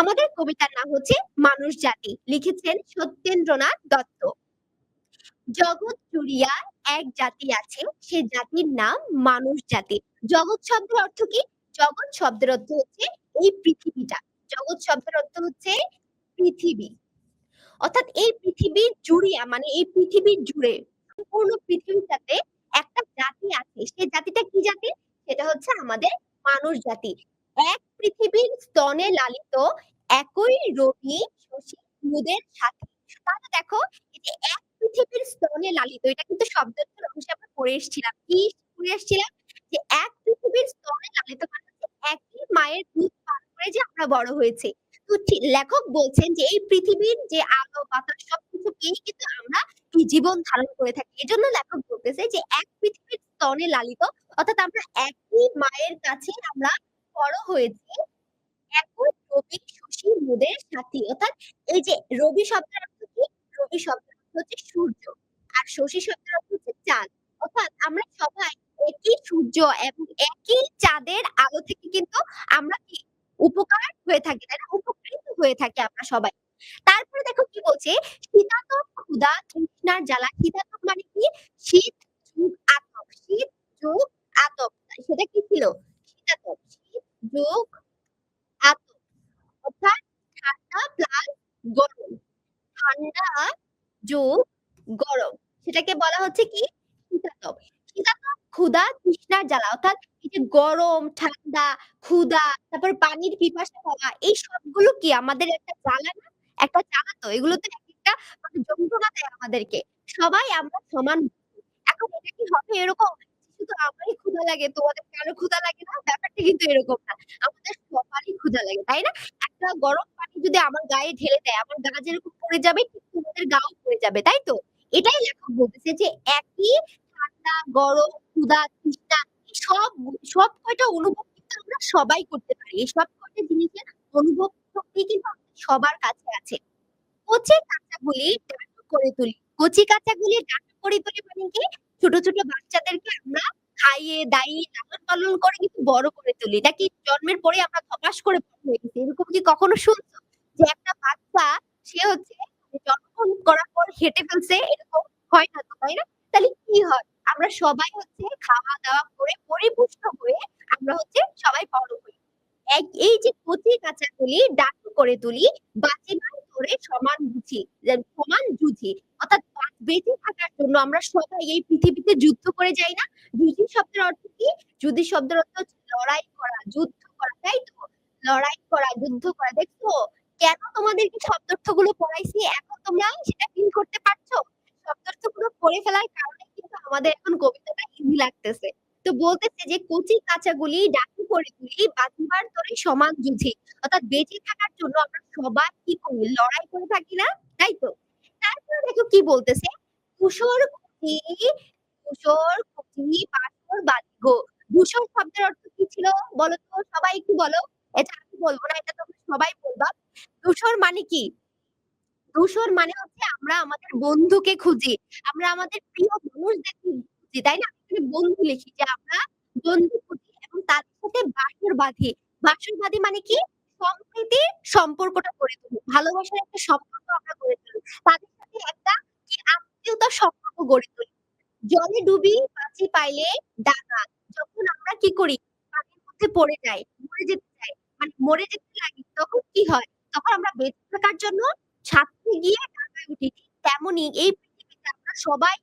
আমাদের কবিতার নাম হচ্ছে মানুষ জাতি। লিখেছেন সত্যেন্দ্রনাথ দত্ত। জগৎ জুড়িয়া এক জাতি আছে, সে জাতির নাম মানুষ জাতি। জগৎ শব্দের অর্থ কি? জগৎ শব্দের অর্থ হচ্ছে এই পৃথিবীটা। জগৎ শব্দের অর্থ হচ্ছে পৃথিবী। অর্থাৎ এই পৃথিবীর জুড়িয়া মানে এই পৃথিবীর জুড়ে সম্পূর্ণ পৃথিবীটাতে একটা জাতি আছে। সে জাতিটা কি জাতি? সেটা হচ্ছে আমাদের মানুষ জাতি। এক পৃথিবীর স্তনে লালিত একই রবি শশী সাথী। তাহলে দেখো এক পৃথিবীর স্তনে লালিত, এটা কিন্তু শব্দার্থের অংশে আমরা পড়ে এসেছিলাম। কি পড়ে এসেছিলাম? যে এক পৃথিবীর স্তনে লালিত মানে একই মায়ের দুধ পান করে যে আমরা বড় হয়েছি। তো লেখক বলছেন যে এই পৃথিবীর যে আলো, বাতাস সবকিছু পেয়েই কিন্তু আমরা এই জীবন ধারণ করে থাকি। এজন্য লেখক বলতেছে যে এক পৃথিবীর স্তনে লালিত, অর্থাৎ আমরা একই মায়ের কাছে আমরা বড় হয়েছি। একই রবি শশী মোদের সাথী। অর্থাৎ এই যে রবি শব্দের অর্থ কি? রবি শব্দের অর্থ হচ্ছে সূর্য। আর শশী শব্দের অর্থ হচ্ছে চাঁদ। অর্থাৎ আমরা সবাই একই সূর্য এবং একই চাঁদের আলো থেকে কিন্তু আমরা কি উপকার হয়ে থাকি, তাই না? উপকৃত হয়ে থাকি আমরা সবাই। তারপরে দেখো কি বলছে, শীতাতপ ক্ষুধা তৃষ্ণার জ্বালা। শীতাতপ মানে কি? শীত যোগ আতপ, শীত যোগ আতপ। সেটা কি ছিল? শীতাতপ, শীত যোগ আতপ। অর্থাৎ ঠান্ডা প্লাস গরম। ঠান্ডা যোগ গরম। সেটাকে বলা হচ্ছে কি? শীতাতপ। শীতাতপ, ক্ষুধা, তৃষ্ণার জ্বালা। অর্থাৎ এই যে গরম, ঠান্ডা, ক্ষুধা, তারপর পানির পিপাসা পাওয়া এই সবগুলো কি আমাদের একটা জ্বালা না? একটা জ্বালা তো। এগুলো তো একেকটা মানে যন্ত্রণা দেয় আমাদেরকে। সবাই আমরা সমান এখন এটা কি হবে এরকম? শুধু আমারই ক্ষুধা লাগে, তোমাদের কারও ক্ষুধা লাগে না? ব্যাপারটা কিন্তু এরকম না। আমাদের সবারই ক্ষুধা লাগে, তাই না? একটা গরম পানি যদি আমার গায়ে ঢেলে দেয়, আমার গা যেরকম পুড়ে যাবে ঠিক তোমাদের গাও পড়ে যাবে, তাই তো? এটাই লেখক বলতেছে যে একই ঠান্ডা, গরম, ক্ষুধা, তৃষ্ণা সব সব কয়টা অনুভব কিন্তু আমরা সবাই করতে পারি। এই সব কয়টা জিনিসের অনুভব শক্তি কিন্তু সবার কাছে আছে। কচি কাঁচাগুলি ডাঁটো করে তুলি। কচি কাঁচাগুলি ডাঁটো করে তুলি মানে কি? ছোট, ছোট বাচ্চাদেরকে আমরা খাইয়ে দাইয়ে লালন-পালন করে কিন্তু বড় করে তুলি। নাকি জন্মের পরে আমরা ধপাস করে বড় হয়ে গেছি। এরকম কি কখনো শুনছো? যে একটা বাচ্চা সে হচ্ছে জন্মগ্রহণ করার পর হেঁটে ফেলছে এরকম হয় না তো, তাই না? তাহলে কি হয়? আমরা সবাই হচ্ছে খাওয়া-দাওয়া করে পরিপুষ্ট হয়ে আমরা হচ্ছে সবাই বড় হই। এই যে কচি কাঁচাগুলি ডাঁটো করে তুলি, বাঁচিবার তরে সমান বুঝি সমান জুঝি। অর্থাৎ বেঁচে থাকার জন্য আমরা সবাই এই পৃথিবীতে যুদ্ধ করে যাই না? যুদ্ধি শব্দের অর্থ কি? যুদ্ধি শব্দের অর্থ হচ্ছে লড়াই করা, যুদ্ধ করা, তাই তো? লড়াই করা, যুদ্ধ করা। দেখছ? কেন তোমাদেরকে শব্দার্থগুলো পড়াইছি? এখন তোমরা সেটা ফিল করতে পারছ? শব্দার্থগুলো পড়ে ফেলার কারণে আমাদের এখন কবিতাটা ইজি লাগতেছে। তো বলতেছে যে কচি কাঁচাগুলি ডাঁটো করে তুলি, বাঁচিবার তরে সমান জুঝি। অর্থাৎ বেঁচে থাকার জন্য আমরা সবাই কি করি? লড়াই করে থাকি না? তাই তো? তারপরে দেখো কি বলতেছে, ধূসর খুঁটি, ধূসর খুঁটি বাসর বাঁধিব। ধূসর শব্দের অর্থ কি ছিল? বলো তো সবাই একটু বলো। এটা আমি বলব না, এটা তোমরা সবাই বলবা। ধূসর মানে কি? ধূসর মানে হচ্ছে আমরা আমাদের বন্ধুকে খুঁজি। আমরা আমাদের প্রিয় মানুষদের খুঁজি, তাই না? বন্ধু লিখি যে আমরা বন্ধু খুঁজি এবং তাদের সাথে বাসর বাঁধি। বাসর বাঁধি মানে কি? সম্প্রীতির সম্পর্কটা গড়ে তুলি। ভালোবাসার একটা সম্পর্ক আমরা গড়ে তুলি। তাদের সাথে একটা কি আত্মীয়তার সম্পর্ক গড়ে তুলি। জলে ডুবি বাঁচি পাইলে ডাঙা। যখন আমরা কি করি? পানির মধ্যে পড়ে যাই, মরে যেতে চাই, মানে মরে যেতে লাগি তখন কি হয়? তখন আমরা বেঁচে থাকার জন্য সাঁতরে গিয়ে ডাঙায় উঠি। ঠিক তেমনই এই পৃথিবীতে আমরা সবাই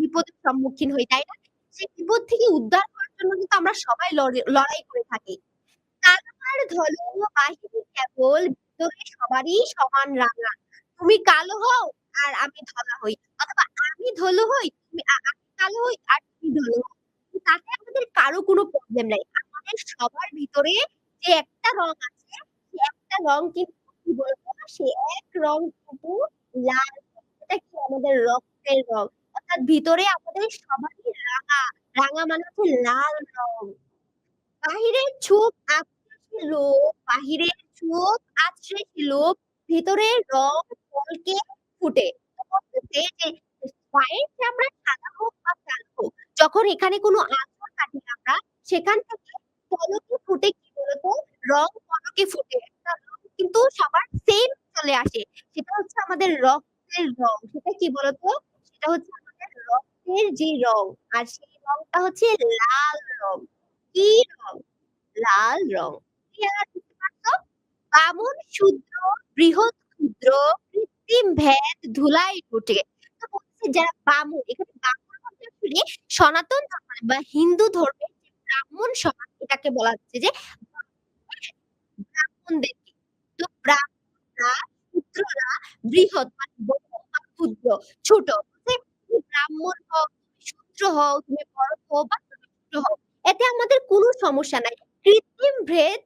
বিপদের সম্মুখীন হই, তাই না? সেই বিপদ থেকে উদ্ধার করার জন্য কিন্তু আমরা সবাই লড়াই করে থাকি। কালোর বাহিরে কেবল ভিতরে সবারই সমান রাঙা। তুমি কালো হও আর আমি ধলা হই। অথবা আমি ধলু হই, তুমি কালো হই আর তুমি ধলু। তাতে আমাদের কারও কোনো প্রবলেম নাই। আমাদের সবার ভিতরে যে একটা রং আছে, সে একটা রং কিন্তু কি বলব? সে এক রং কিন্তু লাল। সেটা কি আমাদের রক্তের রং। অর্থাৎ ভিতরে আমাদের সবারই রাঙা। রাঙা মানে হচ্ছে লাল রং। বাহিরের ছোপ আঁচড়ে লোভ, বাহিরের ছোপ আঁচড়ে লোভ, ভেতরের রং পলকে ফুটে। যে গায়ের চামড়া সাদা হোক বা কালো হোক, যখন এখানে কোনো আঁচড় কাটি আমরা, সেখান থেকে পলকে ফুটে কি বলতো? রং পলকে ফুটে। একটা রং কিন্তু সবার সেইম চলে আসে। সেটা হচ্ছে আমাদের রক্তের রং। সেটা কি বলতো? সেটা হচ্ছে আমাদের রক্তের যে রং। আর সেই রংটা হচ্ছে লাল রং। কি রং? লাল রং। বামুন শূদ্র, বৃহৎ ক্ষুদ্র, কৃত্রিম ভেদ। তো বলছে যারা বামুন, এখানে বামুন বলতে আসলে সনাতন ধর্ম বা হিন্দু ধর্মের যে ব্রাহ্মণ সমাজ এটাকে বলা হচ্ছে যে ব্রাহ্মণদেরকে। তো ব্রাহ্মণরা, শূদ্ররা বৃহৎ মানে বড় বা ক্ষুদ্র, ছোট। ব্রাহ্মণ হও, শূদ্র হও, তুমি বড় হও বা তুমি ছোট। এতে আমাদের কোন সমস্যা নাই। কৃত্রিম ভেদ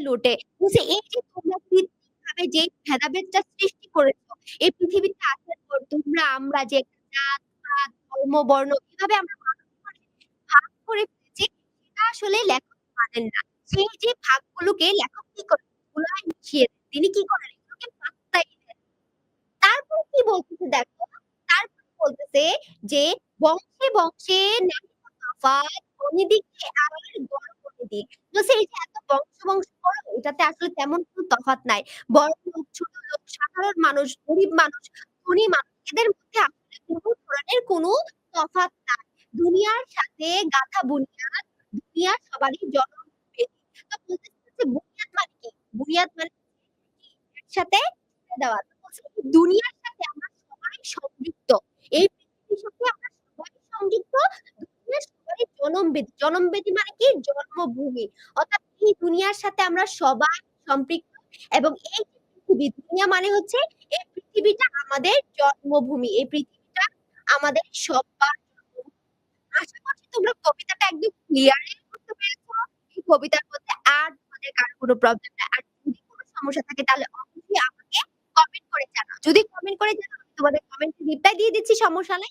লোটে। বলছে এই যে তোমরা কৃত্রিমভাবে যে ভেদাভেদটা সৃষ্টি করেছ, এই পৃথিবীতে আসার পর তোমরা আমরা যে জাত-পাত, ধর্ম-বর্ণ এভাবে আমরা ভাগ করে ফেলেছি, সেটা আসলে লেখক মানেন না। সেই যে ভাগগুলোকে লেখক কি করেন? তিনি কি করেন? তারপর কি বলতেছে দেখো, তারপর বলতেছে যে বংশে, বংশে অনিদিকে আর গড় প্রকৃতি। বলছে এই যে এত বংশ, বংশ করো এটাতে আসলে তেমন কোন তফাৎ নাই। বড়লোক, ছোটলোক, সাধারণ মানুষ, গরিব মানুষ, ধনী মানুষ এদের মধ্যে আসলে কোন ধরনের কোন তফাৎ নাই। দুনিয়ার সাথে গাথা বুনিয়াদ, দুনিয়ার সবারই জনম। তো বলতেছে বুনিয়াদ মানে কি? বুনিয়াদ মানে? একসাথে দেওয়া। দুনিয়ার সংযুক্ত। এই পৃথিবীর সাথে আমরা সবাই সংযুক্ত। সবারই জনমবেদি। জনমবেদি মানে কি? জন্মভূমি। অর্থাৎ এই দুনিয়ার সাথে আমরা সবাই সম্পৃক্ত এবং এই পৃথিবী, দুনিয়া মানে হচ্ছে এই পৃথিবীটা আমাদের জন্মভূমি। এই পৃথিবীটা আমাদের সবার আশা করছি তোমরা কবিতাটা একদম ক্লিয়ারলি বুঝতে পেরেছ। এই কবিতার মধ্যে আর তোমাদের কারও কোনো প্রবলেম নাই। আর যদি কোনো সমস্যা থাকে তাহলে অবশ্যই আমাকে কমেন্ট করে জানাও। যদি কমেন্ট করে জানাও তোমাদের কমেন্টে রিপ্লাই দিয়ে দিচ্ছি সমস্যা নাই।